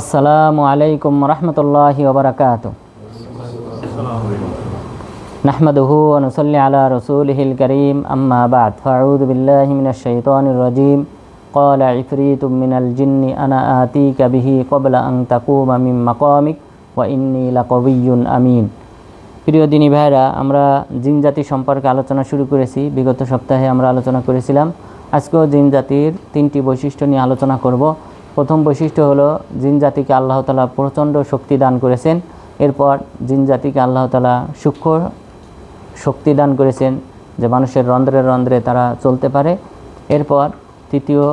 আসসালামু আলাইকুম রহমতুল্লাহি ওবরাকাত نحمده ونصلي على رسوله الكريم أما بعد فأعوذ بالله من الشيطان الرجيم قال عفريت من الجن أنا آتيك به قبل أن تقوم من مقامك وإني لقوي أمين প্রিয় দিনী ভাইরা আমরা জিন জাতি সম্পর্কে আলোচনা শুরু করেছি বিগত সপ্তাহে আমরা আলোচনা করেছিলাম আজকেও জিন জাতির তিনটি বৈশিষ্ট্য নিয়ে আলোচনা করব। প্রথম বৈশিষ্ট্য হলো, জিন জাতিকে আল্লাহ তালা প্রচণ্ড শক্তি দান করেছেন। এরপর জিন জাতিকে আল্লাহ তালা সূক্ষ্ম শক্তি দান করেছেন যে মানুষের রন্ধ্রে রন্ধ্রে তারা চলতে পারে। এরপর তৃতীয়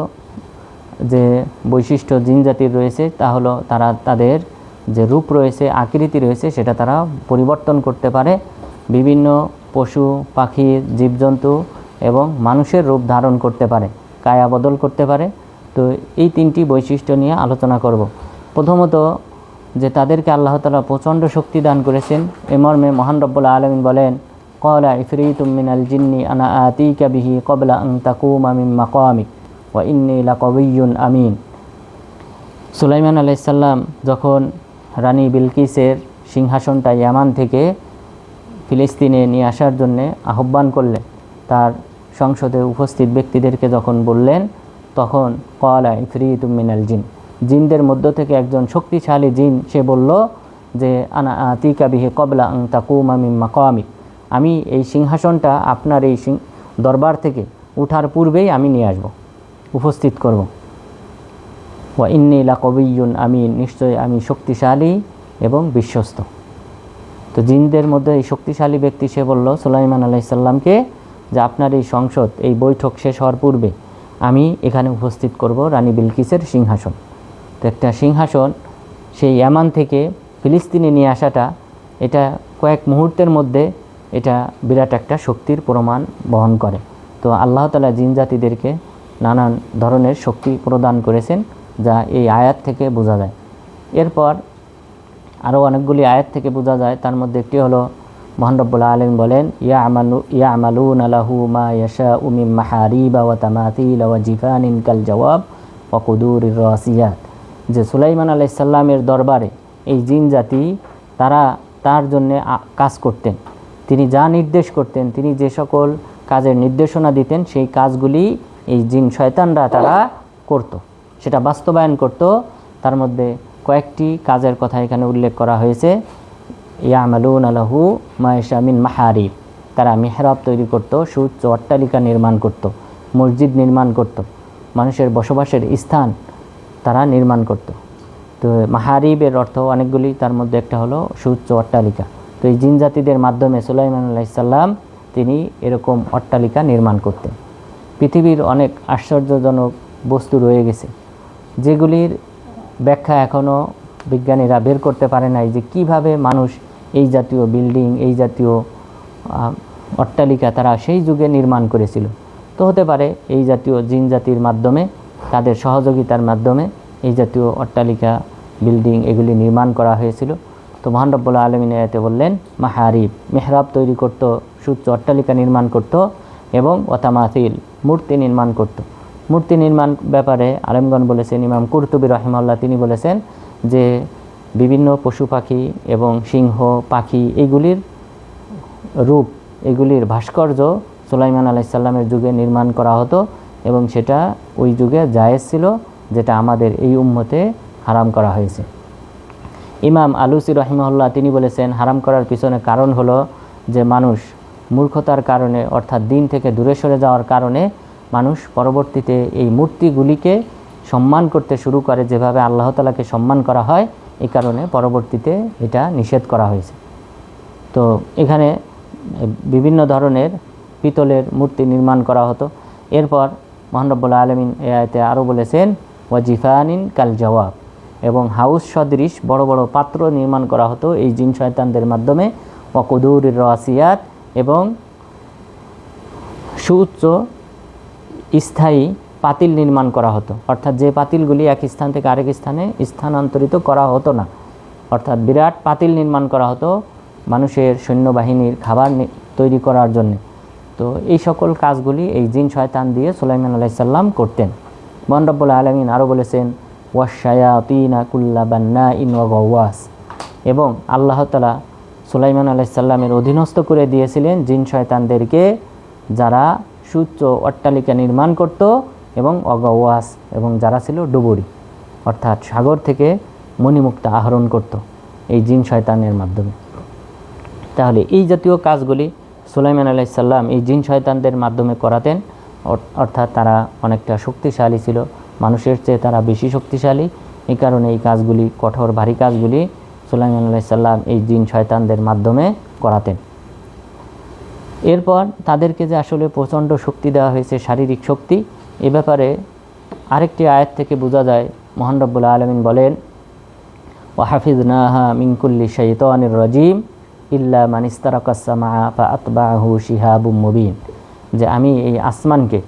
যে বৈশিষ্ট্য জিন জাতির রয়েছে, তা হলো তারা তাদের যে রূপ রয়েছে, আকৃতি রয়েছে, সেটা তারা পরিবর্তন করতে পারে। বিভিন্ন পশু, পাখি, জীবজন্তু এবং মানুষের রূপ ধারণ করতে পারে, কায়া বদল করতে পারে। তো এই তিনটি বৈশিষ্ট্য নিয়ে আলোচনা করব। প্রথমত যে তাদেরকে আল্লাহ তালা প্রচণ্ড শক্তি দান করেছেন। এ মর্মে মহান রব্বুল আলমিন বলেন কলা ইফরিতুম মিনাল জিন্নি আনা আতিকা বিহি কবলা আং তাকুমা মিন মাকামিক ওয়া ইন্নি লাকবিয়ুন আমিন। সুলাইমান আলাইসাল্লাম যখন রানী বিলকিসের সিংহাসনটা ইয়ামান থেকে ফিলিস্তিনে নিয়ে আসার জন্যে আহ্বান করলেন তার সংসদে উপস্থিত ব্যক্তিদেরকে যখন বললেন, তখন কলা ইফরিতুম মিনাল জিন। জিনদের মধ্য থেকে একজন শক্তিশালী জিন সে বলল যে, আনা আতিকা বিহে কবলা আং তাকুমা মিন মাকামিক। আমি এই সিংহাসনটা আপনার এই সিং, দরবার থেকে উঠার পূর্বেই আমি নিয়ে আসব, উপস্থিত করব। ওয়া ইন্নি লা কবিয়ুন আমি নিশ্চয় আমি শক্তিশালী এবং বিশ্বস্ত। তো জিনদের মধ্যে এই শক্তিশালী ব্যক্তি সে বলল, সুলাইমান আলাইসাল্লামকে যে আপনার এই সংসদ, এই বৈঠক শেষ হওয়ার পূর্বে আমি এখানে উপস্থিত করব রানী বিলকিসের সিংহাসন। তো একটা সিংহাসন সেই ইয়ামান থেকে ফিলিস্তিনে নিয়ে আসাটা, এটা কয়েক মুহূর্তের মধ্যে এটা বিরাট একটা শক্তির প্রমাণ বহন করে। তো আল্লাহ তালা জিন জাতিদেরকে নানান ধরনের শক্তি প্রদান করেছেন যা এই আয়াত থেকে বোঝা যায়। এরপর আরও অনেকগুলি আয়াত থেকে বোঝা যায়, তার মধ্যে একটি হলো মহানরব্বুল্লা আলম বলেন ইয়া আমালু ইয়া আমালুন আলাহু মা ইয়াশা উমিম মাহারিবা ওয়া তামাতিল ওয়া জিফানিন কাল জওয়াব ওয়া কুদুর রাসিয়াত। যে সুলাইমান আলাইসাল্লামের দরবারে এই জিন জাতি, তারা তার জন্যে কাজ করতেন। তিনি যা নির্দেশ করতেন, তিনি যে সকল কাজের নির্দেশনা দিতেন, সেই কাজগুলি এই জিন শয়তানরা তারা করত। সেটা বাস্তবায়ন করত। তার মধ্যে কয়েকটি কাজের কথা এখানে উল্লেখ করা হয়েছে। ইয়ামালুন আলাহু মায়েশামিন মাহারিব। তারা মেহরাব তৈরি করত, সুউচ্চ অট্টালিকা নির্মাণ করত, মসজিদ নির্মাণ করত, মানুষের বসবাসের স্থান তারা নির্মাণ করত। তো মাহারিবের অর্থ অনেকগুলি, তার মধ্যে একটা হলো সুউচ্চ অট্টালিকা। তো এই জিন জাতিদের মাধ্যমে সুলাইমান আলাইসাল্লাম তিনি এরকম অট্টালিকা নির্মাণ করতেন। পৃথিবীর অনেক আশ্চর্যজনক বস্তু রয়ে গেছে, যেগুলির ব্যাখ্যা এখনও বিজ্ঞানীরা বের করতে পারে নাই যে কীভাবে মানুষ এই জাতীয় বিল্ডিং, এই জাতীয় অট্টালিকা তারা সেই যুগে নির্মাণ করেছিল। তো হতে পারে এই জাতীয় জিন জাতির মাধ্যমে, তাদের সহযোগিতার মাধ্যমে এই জাতীয় অট্টালিকা, বিল্ডিং এগুলি নির্মাণ করা হয়েছিল। তো মহান রব্বুল্লাহ আলমিন এতে বললেন, মাহারিব, মেহরাব তৈরি করত, সুচ্চ অট্টালিকা নির্মাণ করত এবং ওতামাথিল মূর্তি নির্মাণ করত। মূর্তি নির্মাণ ব্যাপারে আলেমগণ বলেছেন, ইমাম কুরতুবী রহিমাল্লাহ তিনি বলেছেন যে বিভিন্ন পশু পাখি এবং সিংহ, পাখি এগুলির রূপ, এগুলির ভাস্কর্য সুলাইমান আলাইসাল্লামের যুগে নির্মাণ করা হতো এবং সেটা ওই যুগে জায়েজ ছিল, যেটা আমাদের এই উম্মতে হারাম করা হয়েছে। ইমাম আলুসি রহিমহল্লা তিনি বলেছেন, হারাম করার পিছনে কারণ হলো যে মানুষ মূর্খতার কারণে, অর্থাৎ দিন থেকে দূরে সরে যাওয়ার কারণে মানুষ পরবর্তীতে এই মূর্তিগুলিকে সম্মান করতে শুরু করে যেভাবে আল্লাহ তালাকে সম্মান করা হয় এই কারণে পরবর্তীতে এটা নিষেধ করা হয়েছে। তো এখানে বিভিন্ন ধরনের পিতলের মূর্তি নির্মাণ করা হতো। এরপর মহানরব্বুল্লা আলমিন এ আয়তে আরও বলেছেন, ওয়াজিফানিন কাল জওয়াব এবং হাউস সদৃশ বড় বড় পাত্র নির্মাণ করা হতো এই জিন শয়তানদের মাধ্যমে ওয়াকুদুর রাসিয়াত এবং সুউচ্চ স্থায়ী পাতিল নির্মাণ করা হতো। অর্থাৎ যে পাতিলগুলি এক স্থান থেকে আরেক স্থানে স্থানান্তরিত করা হতো না। অর্থাৎ বিরাট পাতিল নির্মাণ করা হতো মানুষের সৈন্যবাহিনীর খাবার তৈরি করার জন্য। তো এই সকল কাজগুলি এই জিন শয়তান দিয়ে সুলাইমান আলাইসাল্লাম করতেন। মন্ডব্বুল আলমিন আরও বলেছেন ওয়াশায়াতিনা কুল্লা বান্না ইন ওয়াস এবং আল্লাহ তালা সুলাইমান আলাইসাল্লামের অধীনস্থ করে দিয়েছিলেন জিন শয়তানদেরকে যারা সুচ্চ অট্টালিকা নির্মাণ করত এবং অগাওয়াস এবং যারা ছিল ডুবুরি, অর্থাৎ সাগর থেকে মণিমুক্তা আহরণ করত এই জিন শয়তানের মাধ্যমে। তাহলে এই জাতীয় কাজগুলি সুলাইমান আলাইসাল্লাম এই জিন শয়তানদের মাধ্যমে করাতেন অর্থাৎ তারা অনেকটা শক্তিশালী ছিল, মানুষের চেয়ে তারা বেশি শক্তিশালী। এই কারণে এই কাজগুলি, কঠোর ভারী কাজগুলি সুলাইমান আলাইসাল্লাম এই জিন শয়তানদের মাধ্যমে করাতেন। এরপর তাদেরকে যে আসলে প্রচণ্ড শক্তি দেওয়া হয়েছে, শারীরিক শক্তি এ ব্যাপারে আরেকটি আয়াত থেকে বোঝা যায়, মোহান রব্বুল আলমিন বলেন ও ওয়াহাফিজ নাহা মিঙ্কুল্লি শৈতানির রাজিম ইল্লা মানিস্তারকাসমা ফা আতবাহু শিহাবু মুবিন। যে আমি এই আসমানকে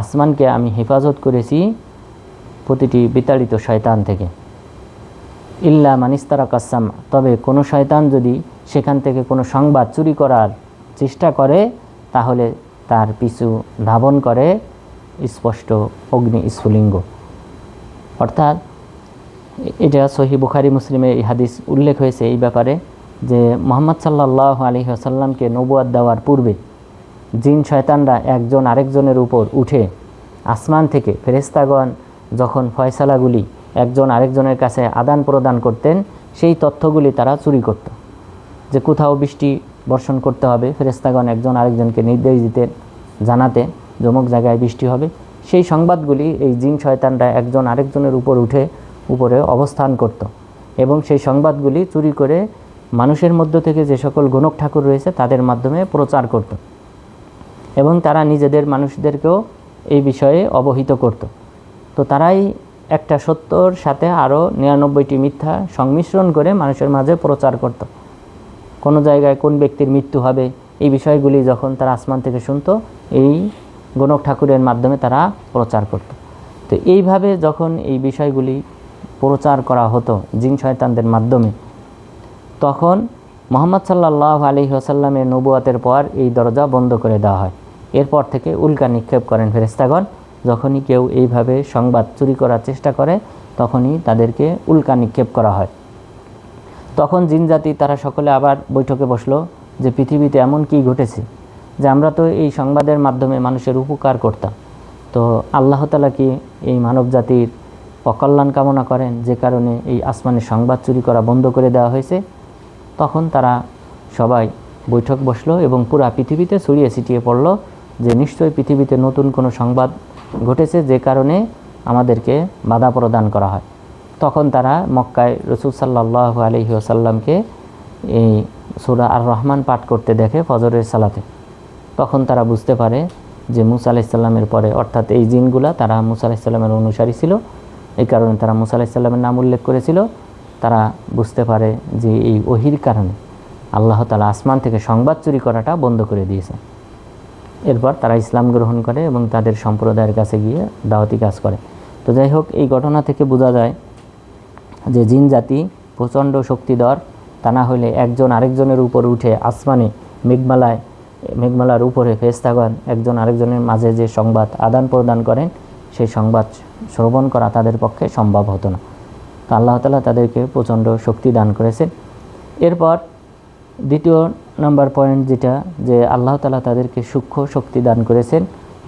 আসমানকে আমি হেফাজত করেছি প্রতিটি বিতাড়িত শয়তান থেকে। ইল্লা মানিস্তারকাসাম তবে কোনো শয়তান যদি সেখান থেকে কোনো সংবাদ চুরি করার চেষ্টা করে, তাহলে তার পিছু ধাবন করে স্পষ্ট অগ্নি স্ফুলিঙ্গ। অর্থাৎ এটা সহি বুখারি মুসলিমে এই হাদিস উল্লেখ হয়েছে এই ব্যাপারে যে মোহাম্মদ সাল্লাহ আলী আসাল্লামকে নবুয়াদ দেওয়ার পূর্বে জিন শয়তানরা একজন আরেকজনের উপর উঠে আসমান থেকে ফেরেস্তাগণ যখন ফয়সালাগুলি একজন আরেকজনের কাছে আদান প্রদান করতেন, সেই তথ্যগুলি তারা চুরি করত। যে কোথাও বৃষ্টি বর্ষণ করতে হবে ফেরেস্তাগণ একজন আরেকজনকে নির্দেশ দিতেন, জানাতেন। যমুক জায়গায় বৃষ্টি হবে। সেই সংবাদগুলি এই জিন শয়তানরা একজন আরেকজনের উপর উঠে, উপরে অবস্থান করত। এবং সেই সংবাদগুলি চুরি করে মানুষের মধ্য থেকে যে সকল গণক ঠাকুর রয়েছে, তাদের মাধ্যমে প্রচার করত। এবং তারা নিজেদের মানুষদেরকেও এই বিষয়ে অবহিত করত। তো তারাই একটা সত্যর সাথে আরও নিরানব্বইটি মিথ্যা সংমিশ্রণ করে মানুষের মাঝে প্রচার করত। কোনো জায়গায় কোন ব্যক্তির মৃত্যু হবে, এই বিষয়গুলি যখন তারা আসমান থেকে শুনতো, এই গণক ঠাকুরের মাধ্যমে তারা প্রচার করত। তো এইভাবে যখন এই বিষয়গুলি প্রচার করা হতো জিন শয়তানদের মাধ্যমে, তখন মোহাম্মদ সাল্লাহ আলী আসাল্লামের নবুয়াতের পর এই দরজা বন্ধ করে দেওয়া হয়। এরপর থেকে উল্কা নিক্ষেপ করেন ফেরেস্তাগণ যখনই কেউ এইভাবে সংবাদ চুরি করার চেষ্টা করে, তখনই তাদেরকে উল্কা নিক্ষেপ করা হয়। তখন জিনজাতি তারা সকলে আবার বৈঠকে বসল যে পৃথিবীতে এমন কি ঘটেছে? যে আমরা তো এই সংবাদের মাধ্যমে মানুষের উপকার করতাম। তো আল্লাহ তালা কি এই মানব জাতির অকল্যাণ কামনা করেন? যে কারণে এই আসমানের সংবাদ চুরি করা বন্ধ করে দেওয়া হয়েছে। তখন তারা সবাই বৈঠক বসল এবং পুরা পৃথিবীতে ছড়িয়ে ছিটিয়ে পড়ল যে নিশ্চয়ই পৃথিবীতে নতুন কোনো সংবাদ ঘটেছে যে কারণে আমাদেরকে বাধা প্রদান করা হয়। তখন তারা মক্কায় রসুল সাল্লাহ আলহি আসাল্লামকে এই সুরা আর রহমান পাঠ করতে দেখে ফজরের সালাতে। তখন তারা বুঝতে পারে যে মুসা আলাইসাল্লামের পরে, অর্থাৎ এই জিনগুলা, তারা মুসা আলাইসাল্লামের অনুসারী ছিল। এই কারণে তারা মুসা আলাইসাল্লামের নাম উল্লেখ করেছিল। তারা বুঝতে পারে যে এই ওহির কারণে আল্লাহ তালা আসমান থেকে সংবাদ চুরি করাটা বন্ধ করে দিয়েছে। এরপর তারা ইসলাম গ্রহণ করে এবং তাদের সম্প্রদায়ের কাছে গিয়ে দাওয়াতি কাজ করে। তো যাই হোক, এই ঘটনা থেকে বোঝা যায় যে জিন জাতি প্রচণ্ড শক্তিধর। তা না হলে একজন আরেকজনের উপর উঠে আসমানে মেঘমালায় মেঘমালার উপরে ফেস্তাগণ একজন আরেকজনের মাঝে যে সংবাদ আদান প্রদান করেন, সেই সংবাদ শ্রবণ করা তাদের পক্ষে সম্ভব হতো না। তো আল্লাহ তালা তাদেরকে প্রচণ্ড শক্তি দান করেছেন। এরপর দ্বিতীয় নাম্বার পয়েন্ট যেটা, যে আল্লাহ তালা তাদেরকে সূক্ষ্ম শক্তি দান করেছেন,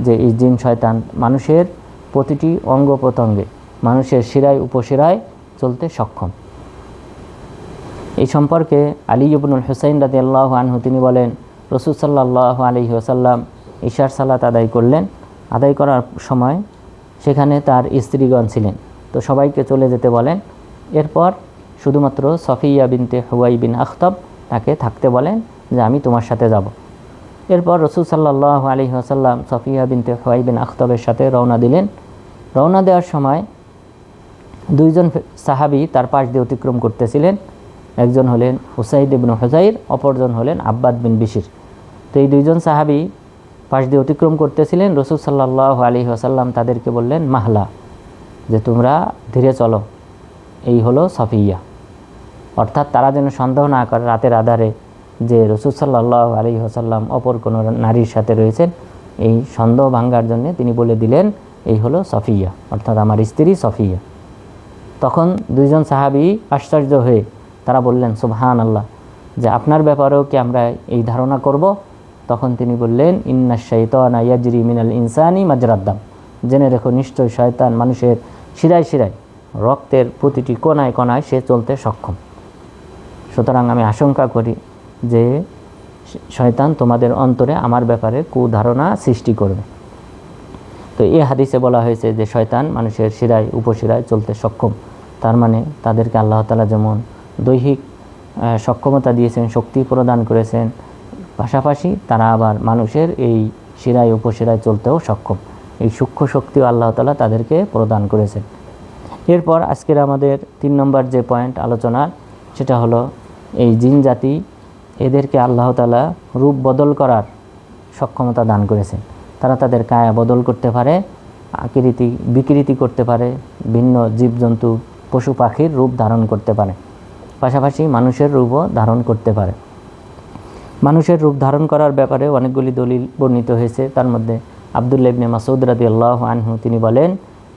যে এই জিন, শয়তান মানুষের প্রতিটি অঙ্গ প্রত্যঙ্গে, মানুষের শিরায়, উপশিরায় চলতে সক্ষম। এই সম্পর্কে আলী ইবনুল হুসাইন রাদি আল্লাহ আনহু তিনি বলেন রসুল সাল্লাহ আলী ওসাল্লাম ঈশার সালাত আদায় করলেন। আদায় করার সময় সেখানে তার স্ত্রীগণ ছিলেন। তো সবাইকে চলে যেতে বলেন। এরপর শুধুমাত্র সফিয়া বিনতে হুয়াই বিন আখতাব তাকে থাকতে বলেন যে, আমি তোমার সাথে যাব। এরপর রসুল সাল্লাহ আলী আসাল্লাম সফিয়া বিনতে হুয়াই বিন আখতাবের সাথে রওনা দিলেন। রওনা দেওয়ার সময় দুইজন সাহাবি তার পাশ দিয়ে অতিক্রম করতেছিলেন। একজন হলেন হুসাইদ ইবনু হুজাইর অপরজন হলেন আব্বাদ বিন বিশির। তো এই দুইজন সাহাবি পাশ দিয়ে অতিক্রম করতেছিলেন, রসুল সাল্লাহ আলী আসাল্লাম তাদেরকে বললেন, মাহলা, যে তোমরা ধীরে চলো, এই হলো সফিয়া। অর্থাৎ তারা যেন সন্দেহ না করে রাতের আধারে যে রসুল সাল্লাহ আলী আসাল্লাম অপর কোনো নারীর সাথে রয়েছেন, এই সন্দেহ ভাঙ্গার জন্য তিনি বলে দিলেন, এই হলো সফিয়া, অর্থাৎ আমার স্ত্রী সফিয়া। তখন দুইজন সাহাবি আশ্চর্য হয়ে তারা বললেন সুবহান আল্লাহ যে আপনার ব্যাপারেও কি আমরা এই ধারণা করব? তখন তিনি বললেন, ইন্না শৈতান ইয়াজরি মিনাল ইনসানি মাজরাদ্দাম। জেনে রেখো, নিশ্চয় শয়তান মানুষের শিরায় শিরায় রক্তের প্রতিটি কোনায় কোনায় সে চলতে সক্ষম। সুতরাং আমি আশঙ্কা করি যে শয়তান তোমাদের অন্তরে আমার ব্যাপারে কুধারণা সৃষ্টি করবে। তো এই হাদিসে বলা হয়েছে যে শয়তান মানুষের শিরায়, উপশিরায় চলতে সক্ষম। তার মানে তাদেরকে আল্লাহ তালা যেমন দৈহিক সক্ষমতা দিয়েছেন, শক্তি প্রদান করেছেন পাশাপাশি তারা আবার মানুষের এই শিরায়, উপশিরায় চলতেও সক্ষম। এই সূক্ষ্ম শক্তিও আল্লাহ তালা তাদেরকে প্রদান করেছেন। এরপর আজকের আমাদের তিন নম্বর যে পয়েন্ট আলোচনার সেটা হলো এই জিন জাতি, এদেরকে আল্লাহ তালা রূপ বদল করার সক্ষমতা দান করেছেন। তারা তাদের কায়া বদল করতে পারে, আকৃতি বিকৃতি করতে পারে, ভিন্ন জীবজন্তু, পশু পাখির রূপ ধারণ করতে পারে। পাশাপাশি মানুষের রূপও ধারণ করতে পারে। মানুষের রূপ ধারণ করার ব্যাপারে অনেকগুলি দলিল বর্ণিত হয়েছে। তার মধ্যে আবদুল্লা ইবনে মাসুদ রাদি আল্লাহ আনহু, তিনি বলেন,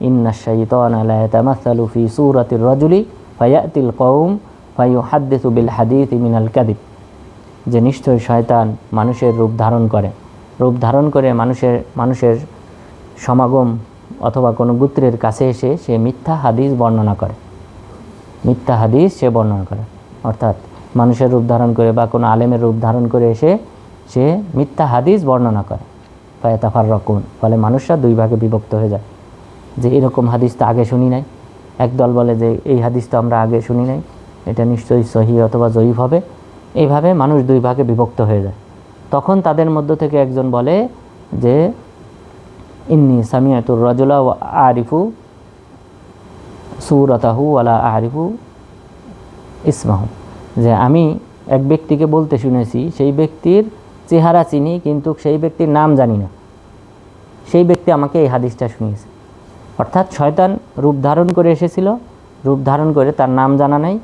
ইন্না শাইতান লা ইয়াতামাসসালু ফি সূরাতির রাজুলি ফায়াতিল কওম ফায়ুহাদ্দিসু বিল হাদিস মিনাল কাদিব যে নিশ্চয় শয়তান মানুষের রূপ ধারণ করে। রূপ ধারণ করে মানুষের মানুষের সমাগম অথবা কোনো গুত্রের কাছে এসে সে মিথ্যা হাদিস বর্ণনা করে। মিথ্যা হাদিস সে বর্ণনা করে। অর্থাৎ মানুষের রূপ ধারণ করে বা কোনো আলেমের রূপ ধারণ করে এসে সে মিথ্যা হাদিস বর্ণনা করে। ফায়তাফার রকুন ফলে মানুষরা দুই ভাগে বিভক্ত হয়ে যায়। যে এরকম হাদিস তো আগে শুনি নাই। একদল বলে যে এই হাদিস তো আমরা আগে শুনি নাই। এটা নিশ্চয়ই সহি অথবা জয়ীফ হবে। এইভাবে মানুষ দুই ভাগে বিভক্ত হয়ে যায়। তখন তাদের মধ্য থেকে একজন বলে যে, ইন্নি সামিয়াতুর রজলা ও আরিফু সুরতাহু ওয়ালা আরিফু ইসমাহু। যে আমি এক ব্যক্তিকে বলতে শুনেছি, সেই ব্যক্তির চেহারা চিনি, কিন্তু সেই ব্যক্তির নাম জানি না। সেই ব্যক্তি আমাকে এই হাদিসটা শুনিয়েছে। অর্থাৎ শয়তান রূপ ধারণ করে এসেছিল, রূপ ধারণ করে তার নাম জানা নাই।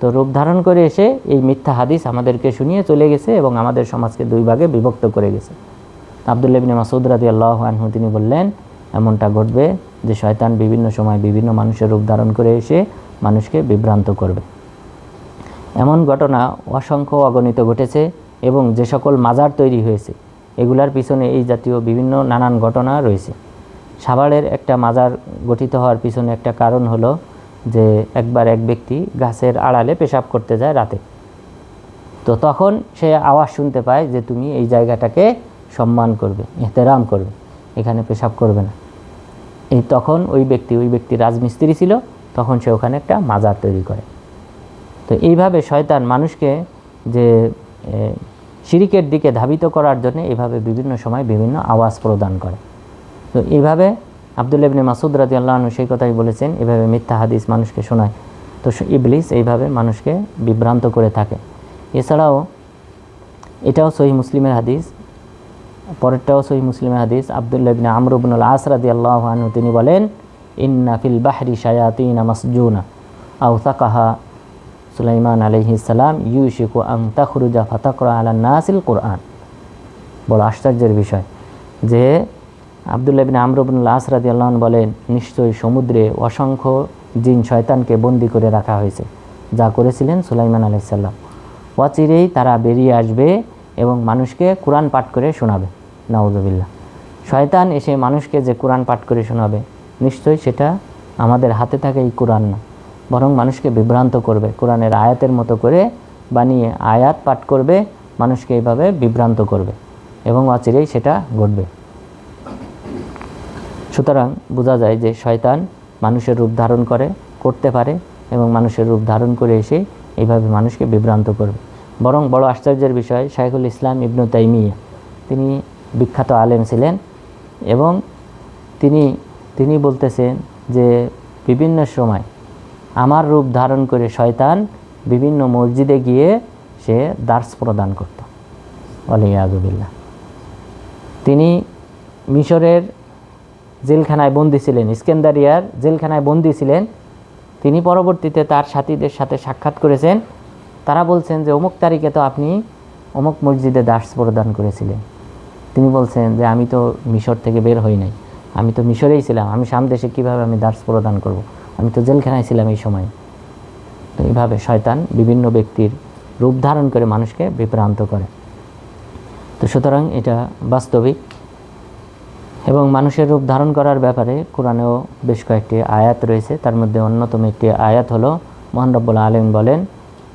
তো রূপ ধারণ করে এসে এই মিথ্যা হাদিস আমাদেরকে শুনিয়ে চলে গেছে এবং আমাদের সমাজকে দুই ভাগে বিভক্ত করে গেছে। আবদুল্লাহ বিন মাসুদ রাজি আল্লাহ আনহু তিনি বললেন, এমনটা ঘটবে যে শয়তান বিভিন্ন সময় বিভিন্ন মানুষের রূপ ধারণ করে এসে মানুষকে বিভ্রান্ত করবে। এমন ঘটনা অসংখ্য অগণিত ঘটেছে এবং যে সকল মাজার তৈরি হয়েছে, এগুলার পিছনে এই জাতীয় বিভিন্ন নানান ঘটনা রয়েছে। সাভারের একটা মাজার গঠিত হওয়ার পিছনে একটা কারণ হলো যে একবার এক ব্যক্তি গাছের আড়ালে পেশাব করতে যায় রাতে। তো তখন সে আওয়াজ শুনতে পায় যে তুমি এই জায়গাটাকে সম্মান করবে, এহতেরাম করবে, এখানে পেশাব করবে না। এই তখন ওই ব্যক্তি ওই ব্যক্তি রাজমিস্ত্রি ছিল, তখন সে ওখানে একটা মাজার তৈরি করে। তো এইভাবে শয়তান মানুষকে যে শিরিকের দিকে ধাবিত করার জন্য এভাবে বিভিন্ন সময় বিভিন্ন আওয়াজ প্রদান করে। তো এইভাবে আবদুল্লাহ ইবনে মাসুদ রাজি আল্লাহ সেই কথাই বলেছেন এভাবে মিথ্যা হাদিস মানুষকে শোনায়। তো ইবলিস এইভাবে মানুষকে বিভ্রান্ত করে থাকে। এছাড়াও এটাও সহি মুসলিমের হাদিস, পরেরটাও সহি মুসলিমের হাদিস আবদুল্লাহ ইবনে আমর ইবনুল আস আল্লাহ আনহু তিনি বলেন, ইন্না ফিল বাহরি শায়াতিনা মাসজুনা আও সাকাহা সুলাইমান আলাইহিস সালাম, ইউশিকু আং তাখরুজা ফাতাকরা আলা নাসিল কোরআন। বড় আশ্চর্যের বিষয় যে আবদুল্লাহ বিন আমরুবনুল আসরাদি আল্লাহন বলেন, নিশ্চয়ই সমুদ্রে অসংখ্য জিন শয়তানকে বন্দি করে রাখা হয়েছে। যা করেছিলেন সুলাইমান আলাইসাল্লাম অচিরেই তারা বেরিয়ে আসবে এবং মানুষকে কোরআন পাঠ করে শোনাবে। নাউজবিল্লা শয়তান এসে মানুষকে যে কোরআন পাঠ করে শোনাবে, নিশ্চয়ই সেটা আমাদের হাতে থাকে এই কোরআন না। বরং মানুষকে বিভ্রান্ত করবে। কোরআনের আয়াতের মতো করে বানিয়ে আয়াত পাঠ করবে, মানুষকে এইভাবে বিভ্রান্ত করবে এবং অচিরেই সেটা ঘটবে। সুতরাং বোঝা যায় যে শয়তান মানুষের রূপ ধারণ করে, করতে পারে এবং মানুষের রূপ ধারণ করে এসে এইভাবে মানুষকে বিভ্রান্ত করবে। বরং বড় আশ্চর্যের বিষয়, শাইখুল ইসলাম ইবনু তাইমিয়া, তিনি বিখ্যাত আলেম ছিলেন এবং তিনি তিনি বলতেছেন যে বিভিন্ন সময় আমার রূপ ধারণ করে শয়তান বিভিন্ন মসজিদে গিয়ে সে দার্স প্রদান করত। আলিয়াজুবিল্লা তিনি মিশরের জেলখানায় বন্দী ছিলেন, ইস্কেন্দারিয়ার জেলখানায় বন্দী ছিলেন। তিনি পরবর্তীতে তার সাথীদের সাথে সাক্ষাৎ করেছেন। তারা বলছেন যে, অমুক তারিখে তো আপনি অমুক মসজিদে দাস প্রদান করেছিলেন। তিনি বলছেন যে, আমি তো মিশর থেকে বের হই নাই। আমি তো মিশরেই ছিলাম। আমি সাম দেশে কীভাবে আমি দাস প্রদান করব। আমি তো জেলখানায় ছিলাম এই সময়। তো এইভাবে শয়তান বিভিন্ন ব্যক্তির রূপ ধারণ করে মানুষকে বিভ্রান্ত করে। তো সুতরাং এটা বাস্তবিক এবং মানুষের রূপ ধারণ করার ব্যাপারে কোরআনেও বেশ কয়েকটি আয়াত রয়েছে। তার মধ্যে অন্যতম একটি আয়াত হলো, মোহান রব্বুল আলম বলেন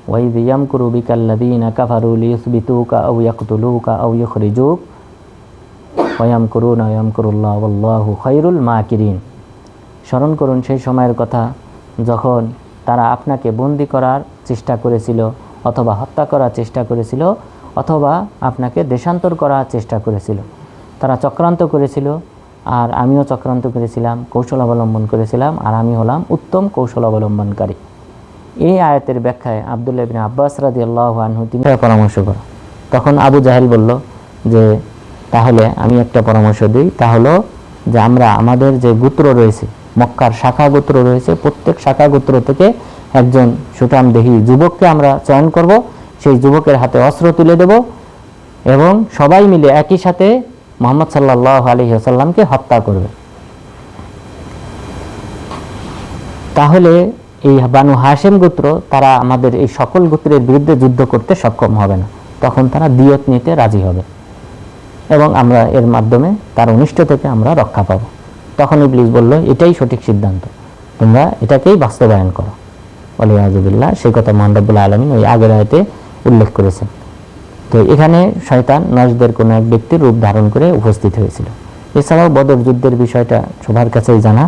ওয়াইদ ইয়ামকুরু বিকাল্লাদিনা কাফারুল ইউসবিতুকা ইয়াকতুলুকা আউ ওয়াম করুন ওয়াম করুল্লাহ আল্লাহু খৈরুল মাকিরিন। স্মরণ করুন সেই সময়ের কথা যখন তারা আপনাকে বন্দি করার চেষ্টা করেছিল অথবা হত্যা করার চেষ্টা করেছিল অথবা আপনাকে দেশান্তর করার চেষ্টা করেছিল। তারা চক্রান্ত করেছিল আর আমিও চক্রান্ত করেছিলাম কৌশল অবলম্বন করেছিলাম আর আমি হলাম উত্তম কৌশল অবলম্বনকারী। এই আয়াতের ব্যাখ্যায় আবদুল্লাহ বিন আব্বাস রাদি আল্লাহ আনহু তিনি পরামর্শ করো তখন আবু জাহেল বলল যে তাহলে আমি একটা পরামর্শ দিই। তা হলো যে আমরা আমাদের যে গুত্র রয়েছে মক্কার শাখা গোত্র রয়েছে, প্রত্যেক শাখা গোত্র থেকে একজন সুতাম দেহি যুবককে আমরা চয়ন করব। সেই যুবকের হাতে অস্ত্র তুলে দেব এবং সবাই মিলে একই সাথে মোহাম্মদ সাল্লাহ আলী আসাল্লামকে হত্যা করবে। তাহলে এই বানু হাসেম গোত্র, তারা আমাদের এই সকল গোত্রের বিরুদ্ধে যুদ্ধ করতে সক্ষম হবে না। তখন তারা দিয়ত নিতে রাজি হবে এবং আমরা এর মাধ্যমে তার অনিষ্ট থেকে আমরা রক্ষা পাবো। তখন ইবলিস বলল এটাই সঠিক সিদ্ধান্ত তোমরা এটাকেই বাস্তবায়ন করো বলে আজবিল্লা সেই কথা মহানবুল্লাহ আলমিন ওই আগের আয়তে উল্লেখ করেছেন তো এখানে শয়তান নজদের কোনো এক ব্যক্তির রূপ ধারণ করে উপস্থিত হয়েছিল এছাড়াও বদর যুদ্ধের বিষয়টা সবার কাছেই জানা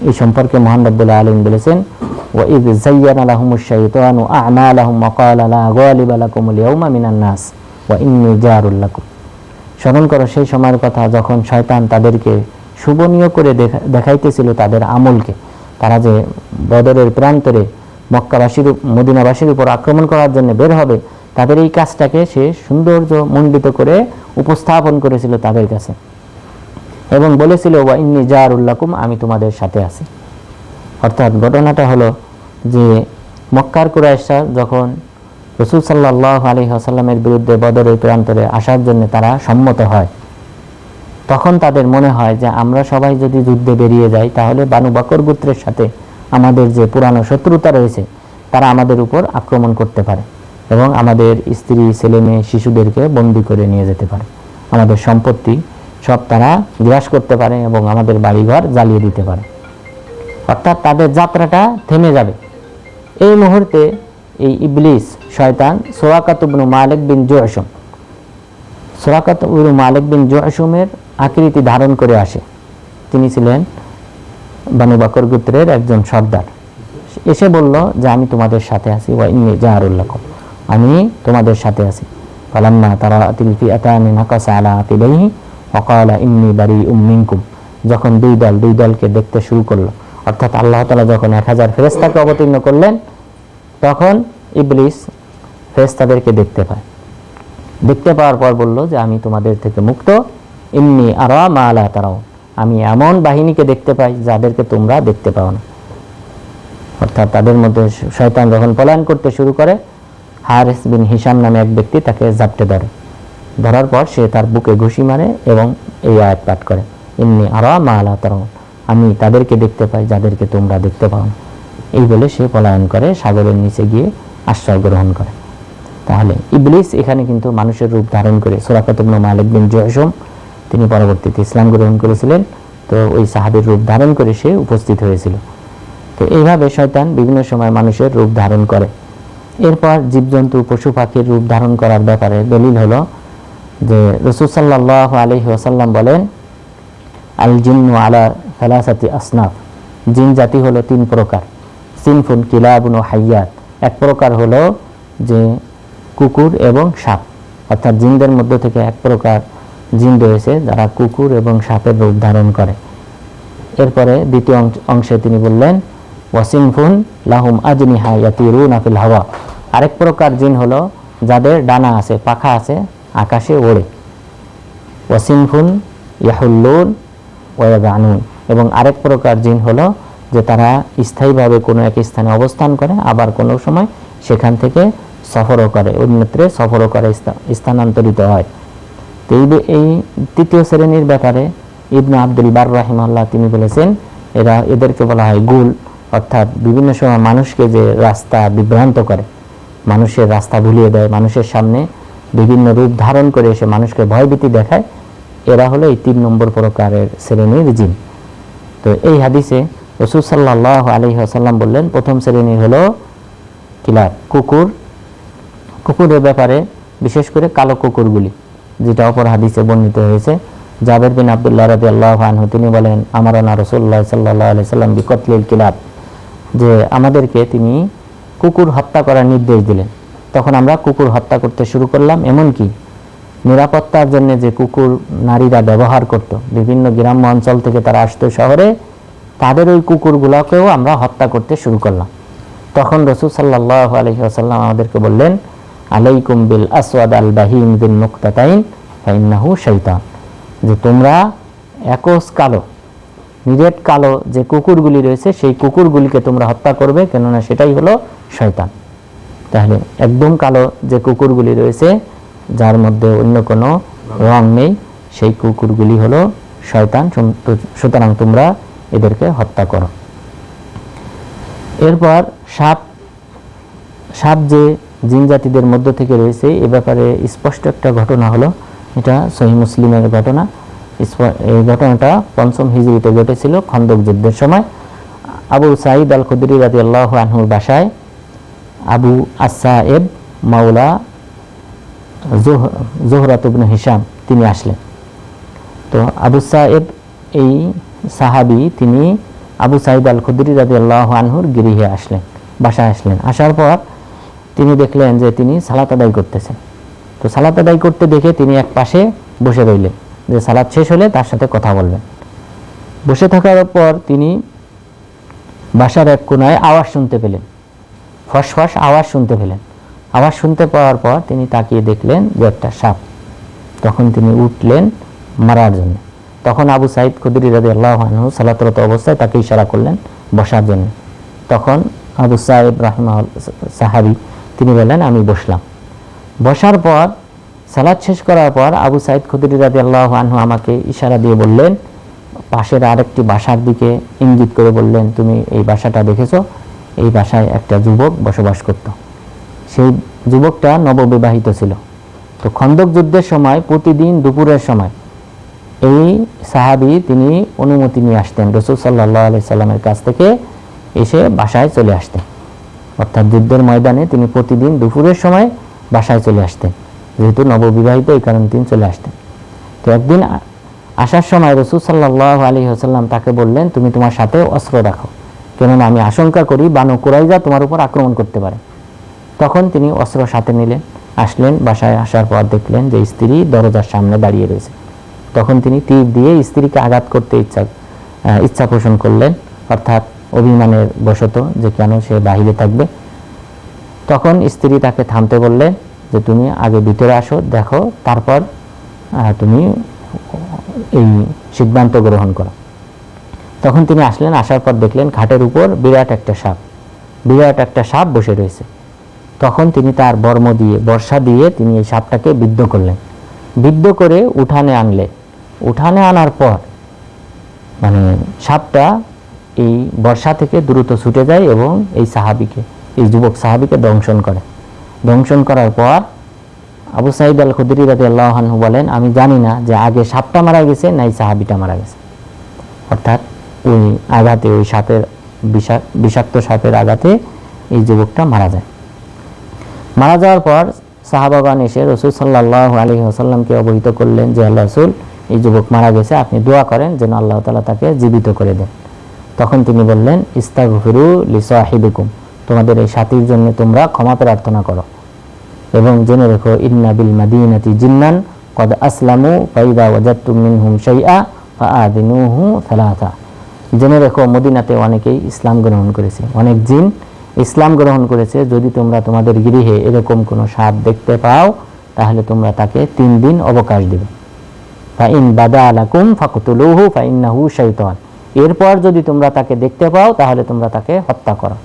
এই সম্পর্কে মহান রব্বুল্লাহ আলম বলেছেন وإذ زين لهم الشيطان أعمالهم وقال لا غالب لكم اليوم من الناس وإني جار لكم স্মরণ করো সেই সময়ের কথা যখন শয়তান তাদেরকে শুভনীয় করে দেখা- দেখাইতেছিল তাদের আমলকে। তারা যে বদরের প্রান্তরে মক্কাবাসীর মদিনাবাসীর উপর আক্রমণ করার জন্য বের হবে, তাদের এই কাজটাকে সে সৌন্দর্য মণ্ডিত করে উপস্থাপন করেছিল তাদের কাছে এবং বলেছিল, ওয়া ইন্নি জারুল্লাকুম আমি তোমাদের সাথে আছি। অর্থাৎ ঘটনাটা হলো যে মক্কার কুরাইশা যখন রসুল সাল্লাহ আলী আসাল্লামের বিরুদ্ধে বদরের প্রান্তরে আসার জন্য তারা সম্মত হয় তখন তাদের মনে হয় যে আমরা সবাই যদি যুদ্ধে বেরিয়ে যাই, তাহলে বানু বকর গোত্রের সাথে আমাদের যে পুরানো শত্রুতা রয়েছে, তারা আমাদের উপর আক্রমণ করতে পারে এবং আমাদের স্ত্রী ছেলে মেয়ে শিশুদেরকে বন্দি করে নিয়ে যেতে পারে। আমাদের সম্পত্তি সব তারা গ্রাস করতে পারে এবং আমাদের বাড়িঘর জ্বালিয়ে দিতে পারে। অর্থাৎ তাদের যাত্রাটা থেমে যাবে। এই মুহূর্তে এই ইবলিস, শয়তান সোয়াকাতুবনু মালিক বিন জোয়াসম সোয়াকাতুবনু মালিক বিন জোয়াসমের আকৃতি ধারণ করে আসে। তিনি ছিলেন বানু বাকর গোত্রের একজন সর্দার। এসে বলল যে, আমি তোমাদের সাথে আছি জাহারুল্লাহ আমি তোমাদের সাথে আছি। ফালাম্মা তারা তিলফি আতানি নাকাসা আলা আকিবাইহি ওয়াকালা ইন্নি বারি উম্মিনকুম যখন দুই দল, দুই দলকে দেখতে শুরু করল, অর্থাৎ আল্লাহ তালা যখন এক হাজার ফেরেস্তাকে অবতীর্ণ করলেন, তখন ইবলিস ফেরেস্তাদেরকে দেখতে পায়। দেখতে পাওয়ার পর বলল যে, আমি তোমাদের থেকে মুক্ত। এমনি আরা মা আলা তারাও আমি এমন বাহিনীকে দেখতে পাই যাদেরকে তোমরা দেখতে পাও না। অর্থাৎ তাদের মধ্যে শয়তান যখন পলায়ন করতে শুরু করে, হারিস বিন হিসাম নামে এক ব্যক্তি তাকে জাপটে ধরে। ধরার পর সে তার বুকে ঘুষি মারে এবং এই আয়াত পাঠ করে এমনি আরা মা আলা আমি তাদেরকে দেখতে পাই যাদেরকে তোমরা দেখতে পাও না। এই বলে সে পলায়ন করে, সাগরের নিচে গিয়ে আশ্রয় গ্রহণ করে। তাহলে ইবলিস এখানে কিন্তু মানুষের রূপ ধারণ করে। সোরাকাতুবন মালিক বিন জয়সম তিনি পরবর্তীতে ইসলাম গ্রহণ করেছিলেন। তো ওই সাহাবের রূপ ধারণ করে সে উপস্থিত হয়েছিল। তো এইভাবে শয়তান বিভিন্ন সময় মানুষের রূপ ধারণ করে। এরপর জীবজন্তু, পশু পাখির রূপ ধারণ করার ব্যাপারে দলিল হলো যে রসুল সাল্লাহ আলহি আসাল্লাম বলেন, আল জিন্নু আলা ফেলাসাতি আসনাফ। জিন জাতি হলো তিন প্রকার। সিনফুন, কিলাবুন হাইয়াত। এক প্রকার হলো যে কুকুর এবং সাপ। অর্থাৎ জিনদের মধ্য থেকে এক প্রকার জিন রয়েছে যারা কুকুর এবং সাপের রূপ ধারণ করে। এরপরে দ্বিতীয় অংশে তিনি বললেন, ওয়াসিনফুন লাহুম আজনিহা ইয়াতিরুন আফিল হাওয়া। আরেক প্রকার জিন হলো যাদের ডানা আছে, পাখা আছে, আকাশে ওড়ে। ওয়াসিনফুন ইয়াহুল্লুন ওয়াগানুন এবং আরেক প্রকার জিন হলো যে তারা স্থায়ীভাবে কোনো এক স্থানে অবস্থান করে, আবার কোনো সময় সেখান থেকে সফরও করে অন্যত্রে সফরও করে স্থা- স্থানান্তরিত হয়। তো এই এই তৃতীয় শ্রেণির ব্যাপারে ইবনু আব্দুল বার রাহিমাল্লাহ তিনি বলেছেন, এরা এদেরকে বলা হয় গুল, অর্থাৎ বিভিন্ন সময় মানুষকে যে রাস্তা বিভ্রান্ত করে, মানুষের রাস্তা ভুলিয়ে দেয়, মানুষের সামনে বিভিন্ন রূপ ধারণ করে এসে মানুষকে ভয়ভীতি দেখায়, এরা হলো এই তিন নম্বর প্রকারের শ্রেণির জিন। তো এই হাদিসে রসুল সাল্লাহ আলহি বললেন, প্রথম শ্রেণি হলো কিলার, কুকুর কুকুরের ব্যাপারে, বিশেষ করে কালো কুকুরগুলি, যেটা অপর হাদিসে বর্ণিত হয়েছে। জাবের বিন আবদুল্লাহ রাজি আল্লাহ আনহু, তিনি বলেন, আমার না রসুল্লাহ সাল্লাহ আলি সাল্লাম বিকতলিল কিলাব যে আমাদেরকে তিনি কুকুর হত্যা করার নির্দেশ দিলেন। তখন আমরা কুকুর হত্যা করতে শুরু করলাম, এমনকি নিরাপত্তার জন্য যে কুকুর নারীরা ব্যবহার করত, বিভিন্ন গ্রাম্য অঞ্চল থেকে তারা আসতো শহরে, তাদের ওই কুকুরগুলোকেও আমরা হত্যা করতে শুরু করলাম। তখন রসুল সাল্লাহ আলহি আসাল্লাম আমাদেরকে বললেন আলাইকুম বিল আসওয়াদ আল বাহিম দিন মুক্তাতাইন ফাইন্নাহু শৈতান যে তোমরা একস কালো, নিরেট কালো যে কুকুরগুলি রয়েছে, সেই কুকুরগুলিকে তোমরা হত্যা করবে, কেননা সেটাই হলো শয়তান। তাহলে একদম কালো যে কুকুরগুলি রয়েছে, যার মধ্যে অন্য কোনো রং নেই, সেই কুকুরগুলি হলো শয়তান। সুতরাং তোমরা এদেরকে হত্যা করো। এরপর সাপ সাপ যে জিন জাতিদের মধ্য থেকে রয়েছে। এ ব্যাপারে স্পষ্ট একটা ঘটনা হলো, এটা সহি মুসলিমের ঘটনা। এই ঘটনাটা পঞ্চম হিজরিতে ঘটেছিল খন্দক যুদ্ধের সময়। আবু সাঈদ আল খুদরি রাজি আল্লাহ আনহুর বাসায় আবু আসায়েব মাওলা জোহ- জোহরাত ইবনে হিসাম তিনি আসলেন। তো আবু সাহেব এই সাহাবি তিনি আবু সাইদ আল খুদরি রাজি আল্লাহ আনহুর গৃহে আসলেন, বাসায় আসলেন। আসার পর তিনি দেখলেন যে তিনি সালাত আদায় করতেছেন। তো সালাত আদায় করতে দেখে তিনি এক পাশে বসে রইলেন। যে সালাত শেষ হলে তার সাথে কথা বলবেন। বসে থাকার পর তিনি বাসার এক কোনায় আওয়াজ শুনতে পেলেন। ফসফস আওয়াজ শুনতে পেলেন। আওয়াজ শুনতে পাওয়ার পর তিনি তাকিয়ে দেখলেন যে একটা সাপ। তখন তিনি উঠলেন মারার জন্য। তখন আবু সাইদ খুদরি রাজি আল্লাহ সালাতরত অবস্থায় তাকে ইশারা করলেন বসার জন্য। তখন আবু সাহেব রাহিমা সাহাবি তিনি বললেন, আমি বসলাম। বসার পর, সালাদ শেষ করার পর আবু সাইদ খুদরি রাজি আল্লাহ আনহু আমাকে ইশারা দিয়ে বললেন, পাশের আরেকটি বাসার দিকে ইঙ্গিত করে বললেন, তুমি এই বাসাটা দেখেছ? এই বাসায় একটা যুবক বসবাস করত। সেই যুবকটা নববিবাহিত ছিল। তো খন্দক যুদ্ধের সময়, প্রতিদিন দুপুরের সময়, এই সাহাবি তিনি অনুমতি নিয়ে আসতেন। রসুল সাল্লাহ আলি সাল্লামের কাছ থেকে এসে বাসায় চলে আসতেন। অর্থাৎ যুদ্ধের ময়দানে তিনি প্রতিদিন দুপুরের সময় বাসায় চলে আসতেন। যেহেতু নববিবাহিত, এই কারণে তিনি চলে আসতেন। তো একদিন আসার সময় রসুল সাল্লাহ আলী হাসাল্লাম তাকে বললেন, তুমি তোমার সাথে অস্ত্র রাখো। কেননা আমি আশঙ্কা করি বানু কুরাইজা তোমার উপর আক্রমণ করতে পারে। তখন তিনি অস্ত্র সাথে নিলেন, আসলেন, বাসায় আসার পর দেখলেন যে স্ত্রী দরজার সামনে দাঁড়িয়ে রয়েছে। তখন তিনি তীর দিয়ে স্ত্রীকে আঘাত করতে ইচ্ছা ইচ্ছা পোষণ করলেন। অর্থাৎ অভিমানের বশত যে কেন সে বাহিরে থাকবে। তখন স্ত্রী তাকে থামতে বললেন যে, তুমি আগে ভিতরে আসো, দেখো, তারপর তুমি এই সিদ্ধান্ত গ্রহণ করো। তখন তিনি আসলেন, আসার পর দেখলেন খাটের উপর বিরাট একটা সাপ, বিরাট একটা সাপ বসে রয়েছে। তখন তিনি তার বর্ম দিয়ে, বর্ষা দিয়ে তিনি এই সাপটাকে বিদ্ধ করলেন। বিদ্ধ করে উঠানে আনলে, উঠানে আনার পর মানে সাপটা এই বর্ষা থেকে দ্রুত ছুটে যায় এবং এই সাহাবিকে, এই যুবক সাহাবিকে দংশন করে। দংশন করার পর আবু সাইদ আল খুদরি রাজি আল্লাহানহু বলেন, আমি জানি না যে আগে সাপটা মারা গেছে, না এই সাহাবিটা মারা গেছে। অর্থাৎ ওই আঘাতে, ওই সাপের বিষা- বিষাক্ত সাপের আঘাতে এই যুবকটা মারা যায়। মারা যাওয়ার পর সাহাবাগান এসে রসুল সাল্লাহ আলী আসাল্লামকে অবহিত করলেন যে, আল্লাহ রসুল, এই যুবক মারা গেছে, আপনি দোয়া করেন যেন আল্লাহ তালা তাকে জীবিত করে দেন। তখন তিনি বললেন, ইস্তাগফিরু লিসাহিবিকুম, তোমাদের এই সাথীর জন্য তোমরা ক্ষমা প্রার্থনা করো। এবং জেনে রেখো, ইন্না বিল মাদিনাতি জিন্নান, কদ আসলামু ফাইদা ওয়াজাত্তুম মিনহুম শাইআ ফাআদিনুহু সালাসা জেনে রেখো, মদিনাতে অনেকেই ইসলাম গ্রহণ করেছে, অনেক জিন ইসলাম গ্রহণ করেছে। যদি তোমরা তোমাদের গৃহে এরকম কোনো সাপ দেখতে পাও, তাহলে তোমরা তাকে তিন দিন অবকাশ দেবে। ফাইন বাদা আলাকুম ফাকুতুলুহু ফাইন্নাহু শাইতান। এরপর যদি তোমরা তাকে দেখতে পাও, তাহলে তোমরা তাকে হত্যা করো।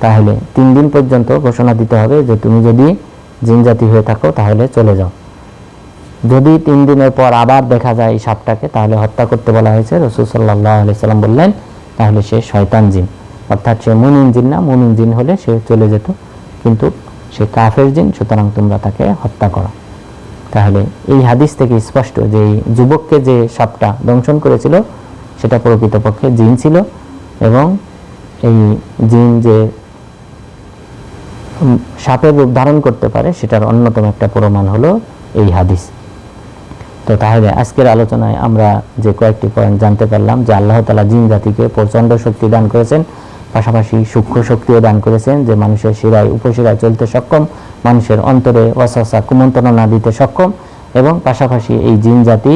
তাহলে তিন দিন পর্যন্ত ঘোষণা দিতে হবে যে তুমি যদি জিনজাতি হয়ে থাকো, তাহলে চলে যাও। যদি তিন দিনের পর আবার দেখা যায় এই সাপটাকে, তাহলে হত্যা করতে বলা হয়েছে। রসুল সাল্লাহ আলাইসাল্লাম বললেন, তাহলে সে শয়তান জিন। অর্থাৎ সে মুমিন জিন না, মুমিন জিন হলে সে চলে যেত। কিন্তু সে কাফের জিন, সুতরাং তোমরা তাকে হত্যা করো। তাহলে এই হাদিস থেকে স্পষ্ট যে যুবককে যে সাপটা দংশন করেছিল সেটা প্রকৃতপক্ষে জিন ছিল এবং এই জিন যে সাপের রূপ ধারণ করতে পারে, সেটার অন্যতম একটা প্রমাণ হলো এই হাদিস। তো তাহলে আজকের আলোচনায় আমরা যে কয়েকটি পয়েন্ট জানতে পারলাম, যে আল্লাহ তালা জিন জাতিকে প্রচণ্ড শক্তি দান করেছেন, পাশাপাশি সূক্ষ্ম শক্তিও দান করেছেন, যে মানুষের শিরায়, উপশিরায় চলতে সক্ষম, মানুষের অন্তরে ওয়াসওয়াসা, কুমন্ত্রণা দিতে সক্ষম এবং পাশাপাশি এই জিন জাতি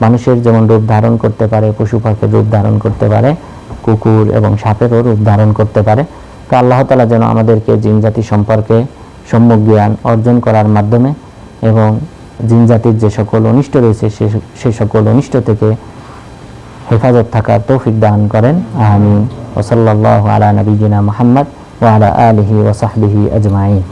মানুষের যেমন রূপ ধারণ করতে পারে পশু পাখির রূপ ধারণ করতে পারে কুকুর এবং সাপেরও রূপ ধারণ করতে পারে তো আল্লাহ তালা যেন আমাদেরকে জিন জাতি সম্পর্কে সম্যক জ্ঞান অর্জন করার মাধ্যমে এবং জিন জাতির যে সকল অনিষ্ট রয়েছে সে সে সকল অনিষ্ট থেকে হেফাজত থাকার তৌফিক দান করেন। আমিন। ওসল্লাহ আলা নবীনা মোহাম্মদ ও আলা আলহি ওসাহবিহি আজমাইন।